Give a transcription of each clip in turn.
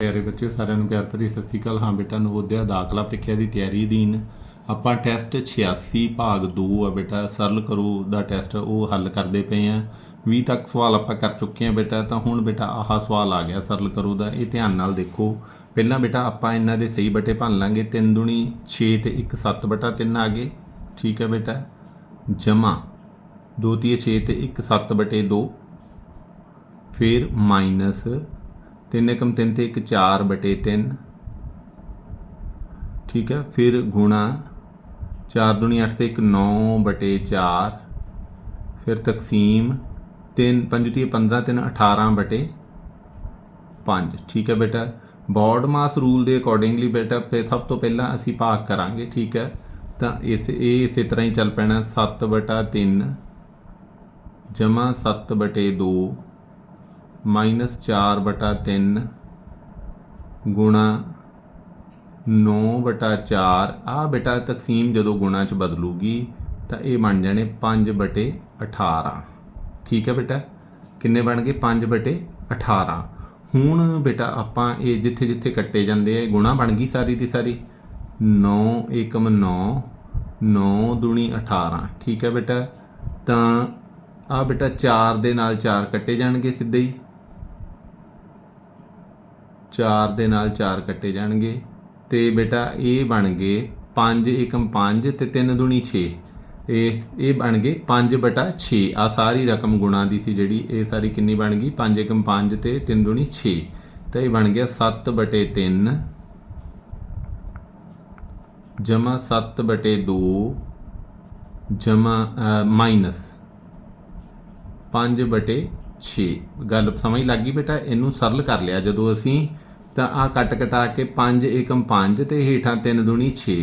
ਪਿਆਰੇ ਬੱਚਿਓ, ਸਾਰਿਆਂ ਨੂੰ ਪਿਆਰ ਭਰੀ ਸਤਿ ਸ਼੍ਰੀ ਅਕਾਲ। ਹਾਂ ਬੇਟਾ, ਨਵੋਦਿਆ ਦਾਖਲਾ ਪ੍ਰੀਖਿਆ ਦੀ ਤਿਆਰੀ ਅਧੀਨ ਆਪਾਂ ਟੈਸਟ 86 ਭਾਗ 2 ਆ ਬੇਟਾ। ਸਰਲ ਕਰੋ ਦਾ ਟੈਸਟ ਉਹ ਹੱਲ ਕਰਦੇ ਪਏ ਆ। 20 ਤੱਕ ਸਵਾਲ ਆਪਾਂ ਕਰ ਚੁੱਕੇ ਆ ਬੇਟਾ, ਤਾਂ ਹੁਣ ਬੇਟਾ ਆਹ ਸਵਾਲ ਆ ਗਿਆ ਸਰਲ ਕਰੋ ਦਾ, ਇਹ ਧਿਆਨ ਨਾਲ ਦੇਖੋ। ਪਹਿਲਾਂ ਬੇਟਾ ਆਪਾਂ ਇਹਨਾਂ ਦੇ ਸਹੀ ਬਟੇ ਭੰਨ ਲਾਂਗੇ। 3 ਦੁਣੀ 6 ਤੇ 1 7 ਬਟਾ 3 ਆ ਗਏ। ਠੀਕ ਹੈ ਬੇਟਾ। ਜਮਾ। 2 ਤੀਏ 6 ਤੇ 1 7 ਬਟੇ 2 ਫਿਰ ਮਾਈਨਸ 3 ਏਕਮ 3 ਤੇ 1 4 ਬਟੇ 3 ਠੀਕ ਹੈ, ਫਿਰ ਗੁਣਾ 4 ਦੁਨੀ 8 ਤੇ 1 9 ਬਟੇ 4 ਫਿਰ ਤਕਸੀਮ 3 5 ਤੇ 15 3 18 ਬਟੇ 5 ਠੀਕ ਹੈ ਬੇਟਾ, ਬੋਰਡ ਮਾਸ ਰੂਲ ਦੇ ਅਕੋਰਡਿੰਗਲੀ ਬੇਟਾ, ਫਿਰ ਸਭ ਤੋਂ ਪਹਿਲਾਂ ਅਸੀਂ ਭਾਗ ਕਰਾਂਗੇ, ਠੀਕ ਹੈ। ਤਾਂ ਇਸ, ਇਹ ਇਸੇ ਤਰ੍ਹਾਂ ਹੀ ਚੱਲ ਪੈਣਾ 7 ਬਟਾ 3 ਜਮਾ 7 ਬਟੇ 2 ਮਾਈਨਸ 4 ਬਟਾ 3 ਗੁਣਾ 9 ਬਟਾ 4 ਆ ਬੇਟਾ ਤਕਸੀਮ ਜਦੋਂ ਗੁਣਾ ਚ ਬਦਲੂਗੀ ਤਾਂ ਇਹ ਬਣ ਜਾਣੇ 5 ਬਟੇ 18 ਠੀਕ ਹੈ ਬੇਟਾ ਕਿੰਨੇ ਬਣ ਗਏ 5 ਬਟੇ 18 ਹੁਣ ਬੇਟਾ ਆਪਾਂ ਇਹ ਜਿੱਥੇ ਜਿੱਥੇ ਕੱਟੇ ਜਾਂਦੇ ਆ ਗੁਣਾ ਬਣ ਗਈ ਸਾਰੀ ਦੀ ਸਾਰੀ 9 ਏਕਮ 9 9 ਦੁਣੀ 18 ਠੀਕ ਹੈ ਬੇਟਾ ਤਾਂ ਆ ਬੇਟਾ 4 ਦੇ ਨਾਲ 4 ਕੱਟੇ ਜਾਣਗੇ ਸਿੱਧੇ ਹੀ 4 ਦੇ ਨਾਲ 4 ਕੱਟੇ ਜਾਣਗੇ। ਤੇ ਬੇਟਾ, ਇਹ ਬਣ ਗਏ 5 ਏਕਮ 5 ਤੇ 3 ਦੁਣੀ 6 ਇਹ ਇਹ ਬਣ ਗਏ 5 ਬਟਾ 6 ਆ ਸਾਰੀ ਰਕਮ ਗੁਣਾ ਦੀ ਸੀ ਜਿਹੜੀ, ਇਹ ਸਾਰੀ ਕਿੰਨੀ ਬਣ ਗਈ? 5 ਏਕਮ 5 ਤੇ 3 ਦੁਣੀ 6 ਤਾਂ ਇਹ ਬਣ ਗਿਆ 7 ਬਟੇ 3 ਜਮਾ 7 ਬਟੇ 2 ਜਮਾ ਮਾਈਨਸ 5 ਬਟੇ 6 ਗੱਲ ਸਮਝ ਲੱਗ ਗਈ ਬੇਟਾ? ਇਹਨੂੰ ਸਰਲ ਕਰ ਲਿਆ। ਜਦੋਂ ਅਸੀਂ ਤਾਂ ਆ ਕੱਟ ਕਟਾ ਕੇ 5 ਏਕਮ 5 ਤੇ ਹੇਠਾਂ 3 ਦੁਣੀ 6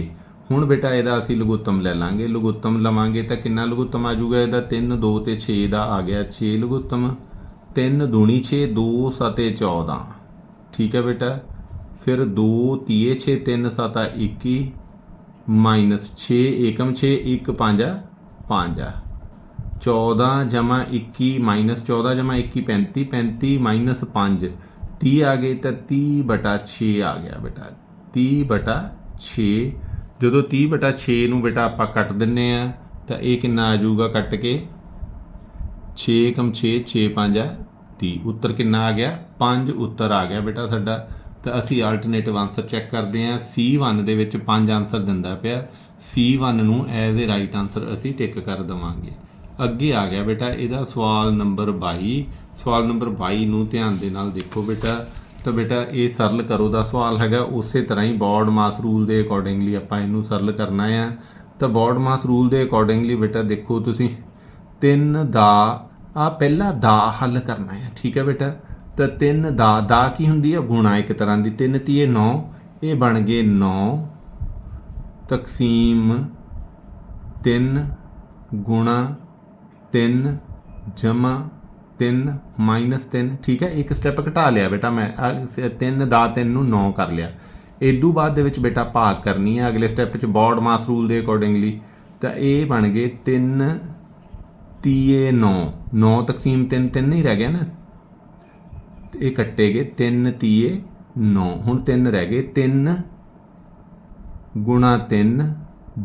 ਹੁਣ ਬੇਟਾ ਇਹਦਾ ਅਸੀਂ ਲਘੁੱਤਮ ਲੈ ਲਾਂਗੇ। ਲਘੁੱਤਮ ਲਵਾਂਗੇ ਤਾਂ ਕਿੰਨਾ ਲਘੁੱਤਮ ਆ ਜਾਊਗਾ? ਇਹਦਾ 3 2 ਤੇ 6 ਦਾ ਆ ਗਿਆ 6 ਲਘੁੱਤਮ। 3 ਦੁਣੀ 6 2 7 14 ਠੀਕ ਹੈ ਬੇਟਾ? ਫਿਰ 2 ਤੀਏ 6 3 7 21 ਮਾਈਨਸ 6 ਏਕਮ 6 1 5 5 14 ਜਮਾ 21 ਮਾਈਨਸ 14 ਜਮਾ 21 35 35 ਮਾਈਨਸ 5 30 ਆ ਗਈ ਤਾਂ 30 ਬਟਾ 6 ਆ ਗਿਆ ਬੇਟਾ। 30 ਬਟਾ 6 ਜਦੋਂ 30 ਬਟਾ 6 ਨੂੰ ਬੇਟਾ ਆਪਾਂ ਕੱਟ ਦਿੰਨੇ ਆ, ਤਾਂ ਇਹ ਕਿੰਨਾ ਆ ਜਾਊਗਾ ਕੱਟ ਕੇ? 6 ਕਮ 6 6 5 30 ਉੱਤਰ ਕਿੰਨਾ ਆ ਗਿਆ? 5 ਉੱਤਰ ਆ ਗਿਆ ਬੇਟਾ ਸਾਡਾ। ਤਾਂ ਅਸੀਂ ਆਲਟਰਨੇਟਿਵ ਆਨਸਰ ਚੈੱਕ ਕਰਦੇ ਹਾਂ C1 ਦੇ ਵਿੱਚ 5 ਆਨਸਰ ਦਿੰਦਾ ਪਿਆ। C1 ਨੂੰ ਐਜ਼ ਅ ਰਾਈਟ ਆਨਸਰ ਅਸੀਂ ਟਿਕ ਕਰ ਦਵਾਂਗੇ। ਅੱਗੇ ਆ ਗਿਆ ਬੇਟਾ, ਇਹਦਾ ਸਵਾਲ ਨੰਬਰ 22 ਸਵਾਲ ਨੰਬਰ 22 ਨੂੰ ਧਿਆਨ ਦੇ ਨਾਲ ਦੇਖੋ ਬੇਟਾ। ਤਾਂ ਬੇਟਾ, ਇਹ ਸਰਲ ਕਰੋ ਦਾ ਸਵਾਲ ਹੈਗਾ। ਉਸੇ ਤਰ੍ਹਾਂ ਹੀ ਬੋਰਡ ਮਾਸ ਰੂਲ ਦੇ ਅਕੋਰਡਿੰਗਲੀ ਆਪਾਂ ਇਹਨੂੰ ਸਰਲ ਕਰਨਾ ਆ। ਤਾਂ ਬੋਰਡ ਮਾਸ ਰੂਲ ਦੇ ਅਕੋਰਡਿੰਗਲੀ ਬੇਟਾ ਦੇਖੋ ਤੁਸੀਂ। 3 ਦਾ ਆ ਪਹਿਲਾ ਦਾ ਹੱਲ ਕਰਨਾ ਹੈ ਠੀਕ ਹੈ ਬੇਟਾ। ਤਾਂ 3 ਦਾ ਦਾ ਕੀ ਹੁੰਦੀ ਹੈ ਗੁਣਾ ਇੱਕ ਤਰ੍ਹਾਂ ਦੀ। 3 ਤੀਏ 9 ਇਹ ਬਣ ਗਏ 9 ਤਕਸੀਮ 3 ਗੁਣਾ 3 ਜਮਾ 3 ਮਾਈਨਸ 3 ਠੀਕ ਹੈ? ਇੱਕ ਸਟੈਪ ਘਟਾ ਲਿਆ ਬੇਟਾ ਮੈਂ। 3 ਦਾ 3 ਨੂੰ 9 ਕਰ ਲਿਆ। ਇਦੋਂ ਬਾਅਦ ਦੇ ਵਿੱਚ ਬੇਟਾ ਭਾਗ ਕਰਨੀ ਹੈ। ਅਗਲੇ ਸਟੈਪ 'ਚ ਬੋਰਡ ਮਾਸ ਰੂਲ ਦੇ ਅਕੋਰਡਿੰਗਲੀ ਤਾਂ ਇਹ ਬਣ ਗਏ 3 ਤੀਏ 9 9 ਤਕਸੀਮ 3 3 ਨਹੀਂ ਰਹਿ ਗਿਆ ਨਾ? ਇਹ ਕੱਟੇ ਗਏ 3 ਤੀਏ 9 ਹੁਣ 3 ਰਹਿ ਗਏ। 3 ਗੁਣਾ 3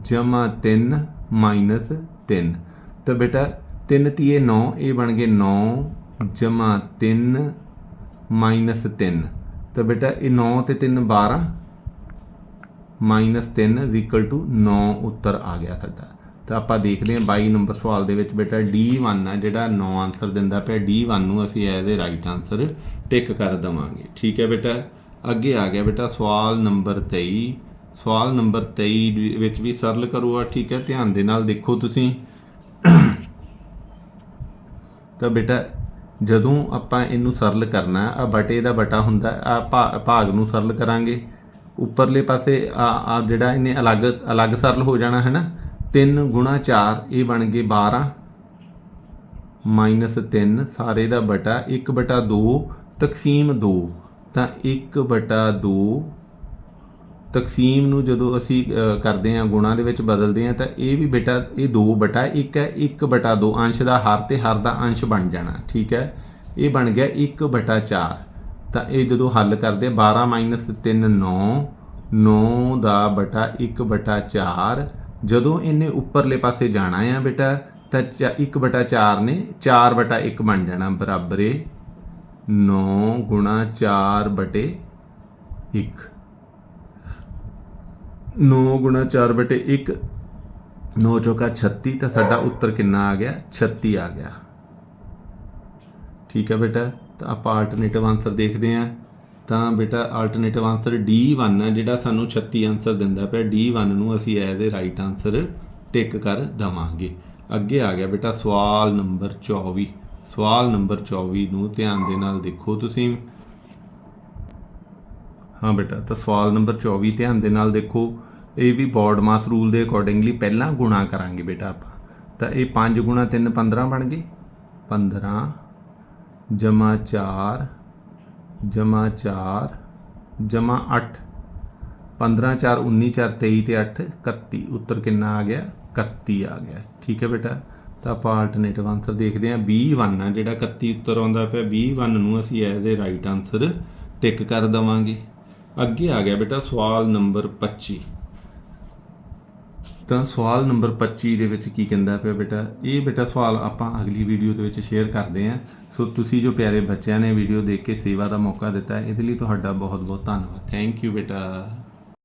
ਜਮਾ 3 ਮਾਈਨਸ 3 ਤਾਂ ਬੇਟਾ 3 ਤੀਏ 9 ਇਹ ਬਣ ਗਏ 9 ਜਮਾ 3 ਮਾਈਨਸ 3 ਤਾਂ ਬੇਟਾ ਇਹ 9 ਤੇ 3 12 ਮਾਈਨਸ 3 ਇਕੁਅਲ ਟੂ 9 ਉੱਤਰ ਆ ਗਿਆ ਸਾਡਾ। ਤਾਂ ਆਪਾਂ ਦੇਖਦੇ ਹਾਂ 22 ਨੰਬਰ ਸਵਾਲ ਦੇ ਵਿੱਚ ਬੇਟਾ D1 ਆ, ਜਿਹੜਾ 9 ਆਨਸਰ ਦਿੰਦਾ ਪਿਆ। D1 ਨੂੰ ਅਸੀਂ as a right answer tick ਕਰ ਦਵਾਂਗੇ। ਠੀਕ ਹੈ ਬੇਟਾ? ਅੱਗੇ ਆ ਗਿਆ ਬੇਟਾ ਸਵਾਲ ਨੰਬਰ 23 ਸਵਾਲ ਨੰਬਰ 23 ਵਿੱਚ ਵੀ ਸਰਲ ਕਰੋ ਆ, ਠੀਕ ਹੈ? ਧਿਆਨ ਦੇ ਨਾਲ ਦੇਖੋ ਤੁਸੀਂ। ਤਾਂ ਬੇਟਾ, ਜਦੋਂ ਆਪਾਂ ਇਹਨੂੰ ਸਰਲ ਕਰਨਾ, ਆ ਬਟੇ ਦਾ ਬਟਾ ਹੁੰਦਾ, ਆ ਭਾਗ ਨੂੰ ਸਰਲ ਕਰਾਂਗੇ। ਉੱਪਰਲੇ ਪਾਸੇ ਆ ਆ ਜਿਹੜਾ ਇਹਨੇ ਅਲੱਗ ਅਲੱਗ ਸਰਲ ਹੋ ਜਾਣਾ ਹੈ ਨਾ 3 ਗੁਣਾ 4 ਇਹ ਬਣ ਗਏ 12 ਮਾਈਨਸ 3 ਸਾਰੇ ਦਾ ਬਟਾ 1 ਬਟਾ 2 ਤਕਸੀਮ 2 ਤਾਂ 1 ਬਟਾ 2 ਤਕਸੀਮ ਨੂੰ ਜਦੋਂ ਅਸੀਂ ਕਰਦੇ ਹਾਂ, ਗੁਣਾ ਦੇ ਵਿੱਚ ਬਦਲਦੇ ਹਾਂ, ਤਾਂ ਇਹ ਵੀ ਬੇਟਾ, ਇਹ 2 ਬਟਾ 1 ਹੈ 1 ਬਟਾ 2 ਅੰਸ਼ ਦਾ ਹਰ ਤੇ ਹਰ ਦਾ ਅੰਸ਼ ਬਣ ਜਾਣਾ, ਠੀਕ ਹੈ? ਇਹ ਬਣ ਗਿਆ 1 ਬਟਾ 4 ਤਾਂ ਇਹ ਜਦੋਂ ਹੱਲ ਕਰਦੇ 12 3 9 9 ਦਾ ਬਟਾ 1 ਬਟਾ 4 ਜਦੋਂ ਇਹਨੇ ਉੱਪਰਲੇ ਪਾਸੇ ਜਾਣਾ ਆ ਬੇਟਾ, ਤਾਂ 1 ਬਟਾ 4 ਨੇ 4 ਬਟਾ 1 ਬਣ ਜਾਣਾ, ਬਰਾਬਰ ਏ। 9 ਗੁਣਾ 4 ਬਟੇ 1 9 ਗੁਣਾ 4 ਬਟੇ 1 9 ਚੌਕਾ 36 ਤਾਂ ਸਾਡਾ ਉੱਤਰ ਕਿੰਨਾ ਆ ਗਿਆ? 36 ਆ ਗਿਆ। ਠੀਕ ਹੈ ਬੇਟਾ, ਤਾਂ ਆਪਾਂ ਆਲਟਰਨੇਟਿਵ ਆਨਸਰ ਦੇਖਦੇ ਹਾਂ। ਤਾਂ ਬੇਟਾ ਆਲਟਰਨੇਟਿਵ ਆਨਸਰ D1 ਆ ਜਿਹੜਾ ਸਾਨੂੰ 36 ਆਨਸਰ ਦਿੰਦਾ ਪਿਆ। D1 ਨੂੰ ਅਸੀਂ as a right answer tick ਕਰ ਦਵਾਂਗੇ। ਅੱਗੇ ਆ ਗਿਆ ਬੇਟਾ ਸਵਾਲ ਨੰਬਰ 24 ਸਵਾਲ ਨੰਬਰ 24 ਨੂੰ ਧਿਆਨ ਦੇ ਨਾਲ ਦੇਖੋ ਤੁਸੀਂ। ਹਾਂ ਬੇਟਾ, ਤਾਂ ਸਵਾਲ ਨੰਬਰ 24 ਧਿਆਨ ਦੇ ਨਾਲ ਦੇਖੋ, ਇਹ ਵੀ ਬੋਰਡ ਮਾਸ ਰੂਲ ਦੇ ਅਕੋਰਡਿੰਗਲੀ ਪਹਿਲਾਂ ਗੁਣਾ ਕਰਾਂਗੇ ਬੇਟਾ ਆਪਾਂ। ਤਾਂ ਇਹ 5 ਗੁਣਾ 3 15 ਬਣ ਗਏ? 15 ਜਮਾ 4 ਜਮਾ 4 ਜਮਾ 8 15 4 19 4 23 ਤੇ 8 31 ਉੱਤਰ ਕਿੰਨਾ ਆ ਗਿਆ? 31 ਆ ਗਿਆ। ਠੀਕ ਹੈ ਬੇਟਾ, ਤਾਂ ਆਪਾਂ ਆਲਟਰਨੇਟਿਵ ਆਨਸਰ ਦੇਖਦੇ ਹਾਂ। 21 ਆ ਜਿਹੜਾ 31 ਉੱਤਰ ਆਉਂਦਾ ਪਿਆ। 21 ਨੂੰ ਅਸੀਂ as a right answer tick ਕਰ ਦਵਾਂਗੇ। ਅੱਗੇ ਆ ਗਿਆ ਬੇਟਾ ਸਵਾਲ ਨੰਬਰ 25 ਤਾਂ ਸਵਾਲ ਨੰਬਰ 25 ਦੇ ਵਿੱਚ ਕੀ ਕਹਿੰਦਾ ਪਿਆ ਬੇਟਾ? ਇਹ ਬੇਟਾ ਸਵਾਲ ਆਪਾਂ ਅਗਲੀ ਵੀਡੀਓ ਦੇ ਵਿੱਚ ਸ਼ੇਅਰ ਕਰਦੇ ਹਾਂ। ਸੋ ਤੁਸੀਂ ਜੋ ਪਿਆਰੇ ਬੱਚਿਆਂ ਨੇ ਵੀਡੀਓ ਦੇਖ ਕੇ ਸੇਵਾ ਦਾ ਮੌਕਾ ਦਿੱਤਾ, ਇਹਦੇ ਲਈ ਤੁਹਾਡਾ ਬਹੁਤ ਬਹੁਤ ਧੰਨਵਾਦ। ਥੈਂਕ ਯੂ ਬੇਟਾ।